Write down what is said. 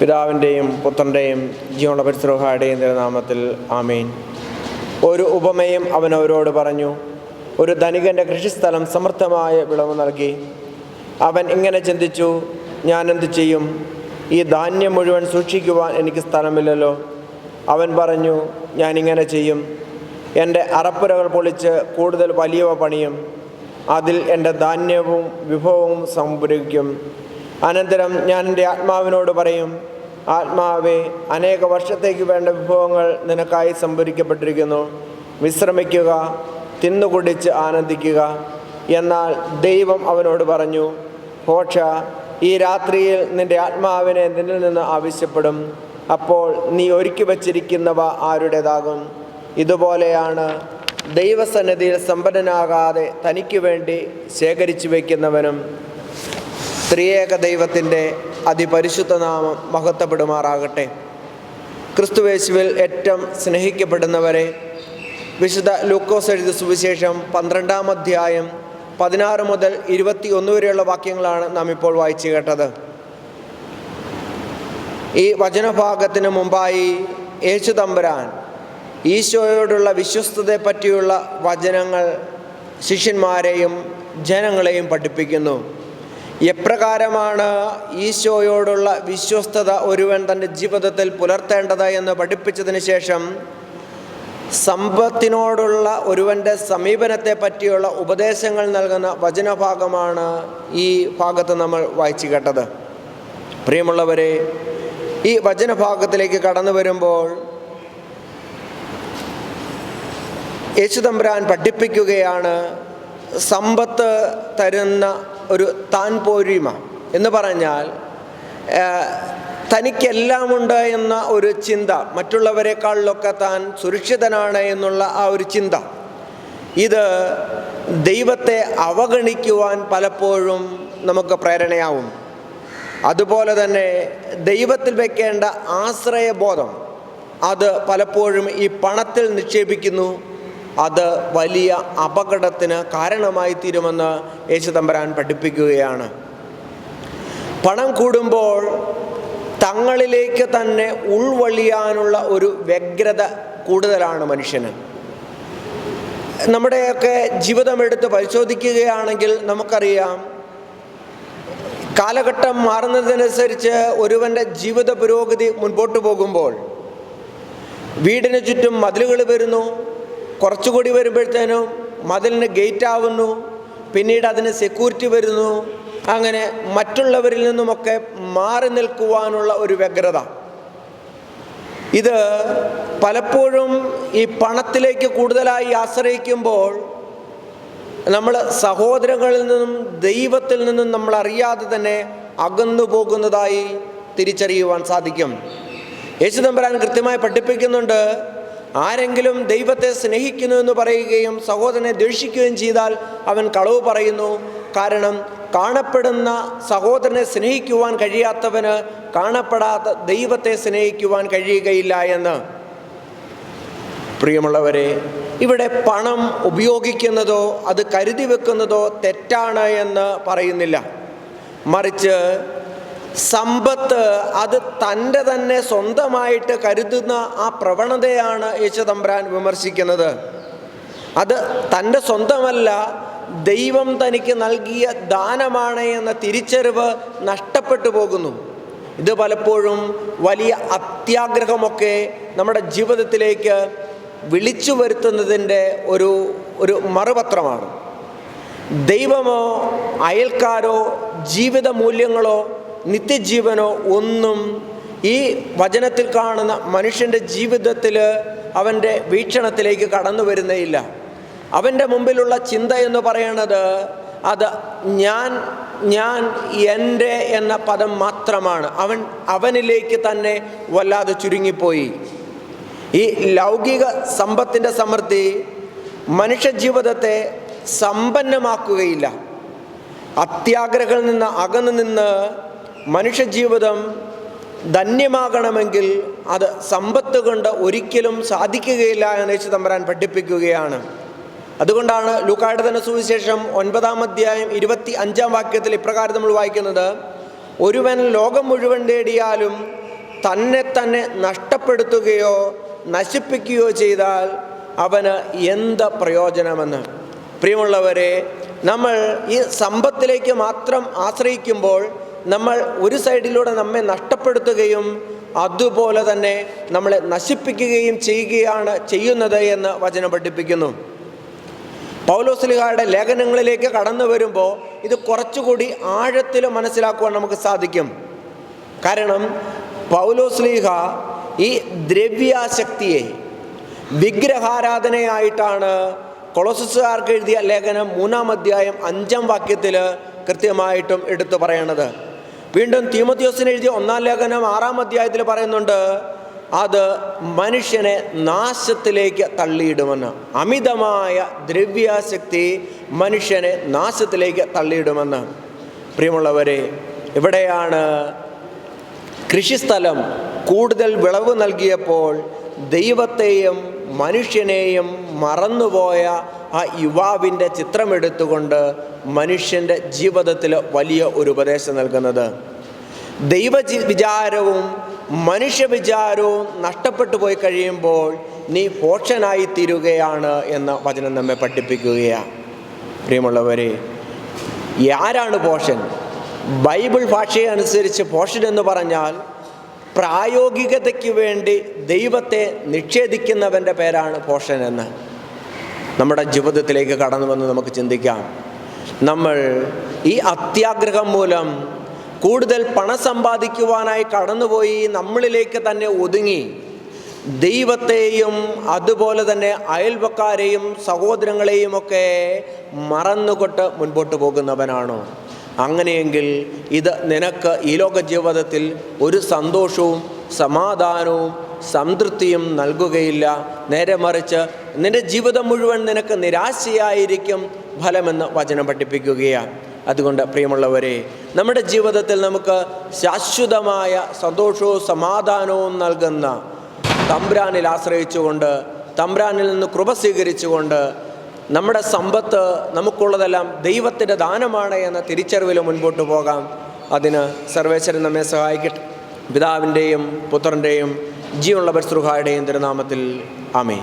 പിതാവിന്റെയും പുത്രന്റെയും ജീവനുള്ള പരിശ്രോഹായുടെയും തിരുനാമത്തിൽ ആമീൻ. ഒരു ഉപമയും അവൻ അവരോട് പറഞ്ഞു ഒരു ധനികന്റെ കൃഷിസ്ഥലം സമൃദ്ധമായ വിളവ് നൽകി. അവൻ ഇങ്ങനെ ചിന്തിച്ചു ഞാൻ എന്തു ചെയ്യും? ഈ ധാന്യം മുഴുവൻ സൂക്ഷിക്കുവാൻ എനിക്ക് സ്ഥലമില്ലല്ലോ. അവൻ പറഞ്ഞു ഞാൻ ഇങ്ങനെ ചെയ്യും. എന്റെ അറപ്പുരകൾ പൊളിച്ച് കൂടുതൽ വലിയവ പണിയും. അതിൽ എന്റെ ധാന്യവും വിഭവവും സംഭരിക്കും. അനന്തരം ഞാൻ എന്റെ ആത്മാവിനോട് പറയും ആത്മാവെ അനേക വർഷത്തേക്ക് വേണ്ട വിഭവങ്ങൾ നിനക്കായി സംഭരിക്കപ്പെട്ടിരിക്കുന്നു. വിശ്രമിക്കുക തിന്നുകുടിച്ച് ആനന്ദിക്കുക. എന്നാൽ ദൈവം അവനോട് പറഞ്ഞു ഹോക്ഷ ഈ രാത്രിയിൽ നിന്റെ ആത്മാവിനെ നിന്നിൽ നിന്ന് ആവശ്യപ്പെടും. അപ്പോൾ നീ ഒരുക്കി വച്ചിരിക്കുന്നവ ആരുടേതാകും? ഇതുപോലെയാണ് ദൈവസന്നിധിയിൽ സമ്പന്നനാകാതെ തനിക്ക് വേണ്ടി ശേഖരിച്ചു വയ്ക്കുന്നവനും ത്രിയേക ദൈവത്തിന്റെ അതിപരിശുദ്ധ നാമം മഹത്വപ്പെടുമാറാകട്ടെ. ക്രിസ്തുവേശുവിൽ ഏറ്റവും സ്നേഹിക്കപ്പെടുന്നവരെ വിശുദ്ധ ലൂക്കോസ് എഴുതി സുവിശേഷം പന്ത്രണ്ടാം അധ്യായം പതിനാറ് മുതൽ ഇരുപത്തി ഒന്ന് വരെയുള്ള വാക്യങ്ങളാണ് നാം ഇപ്പോൾ വായിച്ചു കേട്ടത്. ഈ വചനഭാഗത്തിന് മുമ്പായി യേശു തമ്പുരാൻ ഈശോയോടുള്ള വിശ്വസ്തതയെ പറ്റിയുള്ള വചനങ്ങൾ ശിഷ്യന്മാരെയും ജനങ്ങളെയും പഠിപ്പിക്കുന്നു. എപ്രകാരമാണ് ഈശോയോടുള്ള വിശ്വസ്തത ഒരുവൻ തന്റെ ജീവിതത്തിൽ പുലർത്തേണ്ടത് എന്ന് പഠിപ്പിച്ചതിന് ശേഷം സമ്പത്തിനോടുള്ള ഒരുവന്റെ സമീപനത്തെ പറ്റിയുള്ള ഉപദേശങ്ങൾ നൽകുന്ന വചനഭാഗമാണ് ഈ ഭാഗത്ത് നമ്മൾ വായിച്ചു കേട്ടത്. പ്രിയമുള്ളവരെ ഈ വചനഭാഗത്തിലേക്ക് കടന്നു വരുമ്പോൾ യേശുതമ്പുരാൻ പഠിപ്പിക്കുകയാണ് സമ്പത്ത് തരുന്ന ഒരു താൻ പോരിമ എന്ന് പറഞ്ഞാൽ തനിക്കെല്ലാമുണ്ട് എന്ന ഒരു ചിന്ത മറ്റുള്ളവരെക്കാളിലൊക്കെ താൻ സുരക്ഷിതനാണ് എന്നുള്ള ആ ഒരു ചിന്ത. ഇത് ദൈവത്തെ അവഗണിക്കുവാൻ പലപ്പോഴും നമുക്ക് പ്രേരണയാവും. അതുപോലെ തന്നെ ദൈവത്തിൽ വെക്കേണ്ട ആശ്രയബോധം അത് പലപ്പോഴും ഈ പണത്തിൽ നിക്ഷേപിക്കുന്നു. അത് വലിയ അപകടത്തിന് കാരണമായി തീരുമെന്ന് യേശു തമ്പരാൻ പഠിപ്പിക്കുകയാണ്. പണം കൂടുമ്പോൾ തങ്ങളിലേക്ക് തന്നെ ഉൾവളിയാനുള്ള ഒരു വ്യഗ്രത കൂടുതലാണ് മനുഷ്യന്. നമ്മുടെയൊക്കെ ജീവിതമെടുത്ത് പരിശോധിക്കുകയാണെങ്കിൽ നമുക്കറിയാം കാലഘട്ടം മാറുന്നതനുസരിച്ച് ഒരുവന്റെ ജീവിത പുരോഗതി മുൻപോട്ട് പോകുമ്പോൾ വീടിന് ചുറ്റും മതിലുകൾ വരുന്നു കുറച്ചുകൂടി വരുമ്പോഴത്തേനും മതിലിന് ഗേറ്റ് ആവുന്നു. പിന്നീട് അതിന് സെക്യൂരിറ്റി വരുന്നു. അങ്ങനെ മറ്റുള്ളവരിൽ നിന്നുമൊക്കെ മാറി നിൽക്കുവാനുള്ള ഒരു വ്യഗ്രത. ഇത് പലപ്പോഴും ഈ പണത്തിലേക്ക് കൂടുതലായി ആശ്രയിക്കുമ്പോൾ നമ്മൾ സഹോദരങ്ങളിൽ നിന്നും ദൈവത്തിൽ നിന്നും നമ്മൾ അറിയാതെ തന്നെ അകന്നു പോകുന്നതായി തിരിച്ചറിയുവാൻ സാധിക്കും. യേശു തമ്പരാൻ കൃത്യമായി പഠിപ്പിക്കുന്നുണ്ട്. ആരെങ്കിലും ദൈവത്തെ സ്നേഹിക്കുന്നു എന്ന് പറയുകയും സഹോദരനെ ദ്വേഷിക്കുകയും ചെയ്താൽ അവൻ കളവ് പറയുന്നു. കാരണം കാണപ്പെടുന്ന സഹോദരനെ സ്നേഹിക്കുവാൻ കഴിയാത്തവന് കാണപ്പെടാത്ത ദൈവത്തെ സ്നേഹിക്കുവാൻ കഴിയുകയില്ല എന്ന്. പ്രിയമുള്ളവരെ ഇവിടെ പണം ഉപയോഗിക്കുന്നതോ അത് കരുതി വെക്കുന്നതോ തെറ്റാണ് എന്ന് പറയുന്നില്ല. മറിച്ച് സമ്പത്ത് അത് തന്റെ തന്നെ സ്വന്തമായിട്ട് കരുതുന്ന ആ പ്രവണതയാണ് യേശുതമ്പ്രാൻ വിമർശിക്കുന്നത്. അത് തന്റെ സ്വന്തമല്ല ദൈവം തനിക്ക് നൽകിയ ദാനമാണ് എന്ന തിരിച്ചറിവ് നഷ്ടപ്പെട്ടു പോകുന്നു. ഇത് പലപ്പോഴും വലിയ അത്യാഗ്രഹമൊക്കെ നമ്മുടെ ജീവിതത്തിലേക്ക് വിളിച്ചു വരുത്തുന്നതിന്റെ ഒരു ഒരു മറുപത്രമാണ്. ദൈവമോ അയൽക്കാരോ ജീവിത മൂല്യങ്ങളോ നിത്യജീവനോ ഒന്നും ഈ വചനത്തിൽ കാണുന്ന മനുഷ്യന്റെ ജീവിതത്തിൽ അവന്റെ വീക്ഷണത്തിലേക്ക് കടന്നു വരുന്നേയില്ല അവന്റെ മുമ്പിലുള്ള ചിന്ത എന്ന് പറയുന്നത് അത് ഞാൻ ഞാൻ എന്റെ എന്ന പദം മാത്രമാണ്. അവൻ അവനിലേക്ക് തന്നെ വല്ലാതെ ചുരുങ്ങിപ്പോയി. ഈ ലൗകിക സമ്പത്തിന്റെ സമൃദ്ധി മനുഷ്യജീവിതത്തെ സമ്പന്നമാക്കുകയില്ല. അത്യാഗ്രഹങ്ങളിൽ നിന്ന് അകന്നു നിന്ന് മനുഷ്യജീവിതം ധന്യമാകണമെങ്കിൽ അത് സമ്പത്ത് കൊണ്ട് ഒരിക്കലും സാധിക്കുകയില്ല എന്ന് യേശു തമ്പരാൻ പഠിപ്പിക്കുകയാണ്. അതുകൊണ്ടാണ് ലൂക്കായുടെ സുവിശേഷം ഒൻപതാം അധ്യായം ഇരുപത്തി അഞ്ചാം വാക്യത്തിൽ ഇപ്രകാരം നമ്മൾ വായിക്കുന്നത് ഒരുവൻ ലോകം മുഴുവൻ നേടിയാലും തന്നെ തന്നെ നഷ്ടപ്പെടുത്തുകയോ നശിപ്പിക്കുകയോ ചെയ്താൽ അവന് എന്ത് പ്രയോജനമെന്ന്? പ്രിയമുള്ളവരെ നമ്മൾ ഈ സമ്പത്തിലേക്ക് മാത്രം ആശ്രയിക്കുമ്പോൾ നമ്മൾ ഒരു സൈഡിലൂടെ നമ്മെ നഷ്ടപ്പെടുത്തുകയും അതുപോലെ തന്നെ നമ്മളെ നശിപ്പിക്കുകയും ചെയ്യുകയാണ് ചെയ്യുന്നത് എന്ന് വചനം പഠിപ്പിക്കുന്നു. പൗലോസ്ലിഹായുടെ ലേഖനങ്ങളിലേക്ക് കടന്നു വരുമ്പോൾ ഇത് കുറച്ചുകൂടി ആഴത്തിൽ മനസ്സിലാക്കുവാൻ നമുക്ക് സാധിക്കും. കാരണം പൗലോസ്ലിഹ ഈ ദ്രവ്യാശക്തിയെ വിഗ്രഹാരാധനയായിട്ടാണ് കൊളോസസുകാർക്ക് എഴുതിയ ലേഖനം മൂന്നാം അധ്യായം അഞ്ചാം വാക്യത്തിൽ കൃത്യമായിട്ടും എടുത്തു പറയണത്. വീണ്ടും തീമത്യോസിന് എഴുതിയ ഒന്നാം ലേഖനം ആറാം അധ്യായത്തിൽ പറയുന്നുണ്ട് അത് മനുഷ്യനെ നാശത്തിലേക്ക് തള്ളിയിടുമെന്ന്. അമിതമായ ദ്രവ്യാസക്തി മനുഷ്യനെ നാശത്തിലേക്ക് തള്ളിയിടുമെന്ന്. പ്രിയമുള്ളവരെ ഇവിടെയാണ് കൃഷിസ്ഥലം കൂടുതൽ വിളവ് നൽകിയപ്പോൾ ദൈവത്തെയും മനുഷ്യനെയും മറന്നുപോയ ആ യുവാവിന്റെ ചിത്രമെടുത്തുകൊണ്ട് മനുഷ്യന്റെ ജീവിതത്തിൽ വലിയ ഒരു ഉപദേശം നൽകുന്നത്. ദൈവ വിചാരവും മനുഷ്യ വിചാരവും നഷ്ടപ്പെട്ടു പോയി കഴിയുമ്പോൾ നീ പോഷനായി തീരുകയാണ് എന്ന് വചനം നമ്മെ പഠിപ്പിക്കുകയാണ് പ്രിയമുള്ളവരെ ആരാണ് പോഷൻ ബൈബിൾ ഭാഷയെ അനുസരിച്ച് പോഷൻ എന്ന് പറഞ്ഞാൽ പ്രായോഗികതയ്ക്ക് വേണ്ടി ദൈവത്തെ നിഷേധിക്കുന്നവന്റെ പേരാണ് പോഷൻ എന്ന് നമ്മുടെ ജീവിതത്തിലേക്ക് കടന്നു വന്ന് നമുക്ക് ചിന്തിക്കാം. നമ്മൾ ഈ അത്യാഗ്രഹം മൂലം കൂടുതൽ പണം സമ്പാദിക്കുവാനായി കടന്നുപോയി നമ്മളിലേക്ക് തന്നെ ഒതുങ്ങി. ദൈവത്തെയും അതുപോലെ തന്നെ അയൽവക്കാരെയും സഹോദരങ്ങളെയും ഒക്കെ മറന്നുകൊണ്ട് മുൻപോട്ട് പോകുന്നവനാണോ? അങ്ങനെയെങ്കിൽ ഇത് നിനക്ക് ഈ ലോക ജീവിതത്തിൽ ഒരു സന്തോഷവും സമാധാനവും സംതൃപ്തിയും നൽകുകയില്ല. നേരെ മറിച്ച് നിന്റെ ജീവിതം മുഴുവൻ നിനക്ക് നിരാശയായിരിക്കും ഫലമെന്ന് വചനം പഠിപ്പിക്കുകയാണ്. അതുകൊണ്ട് പ്രിയമുള്ളവരെ നമ്മുടെ ജീവിതത്തിൽ നമുക്ക് ശാശ്വതമായ സന്തോഷവും സമാധാനവും നൽകുന്ന തമ്പ്രാനിൽ ആശ്രയിച്ചുകൊണ്ട് തമ്പ്രാനിൽ നിന്ന് കൃപ സ്വീകരിച്ചുകൊണ്ട് നമ്മുടെ സമ്പത്ത് നമുക്കുള്ളതെല്ലാം ദൈവത്തിന്റെ ദാനമാണ് എന്ന തിരിച്ചറിവിൽ മുൻപോട്ട് പോകാം. അതിന് സർവേശ്വരൻ നമ്മെ സഹായിക്കട്ടെ. പിതാവിന്റെയും പുത്രന്റെയും ജീവനുള്ള പരിശ്രുഹായുടെയും തിരുനാമത്തിൽ ആമേ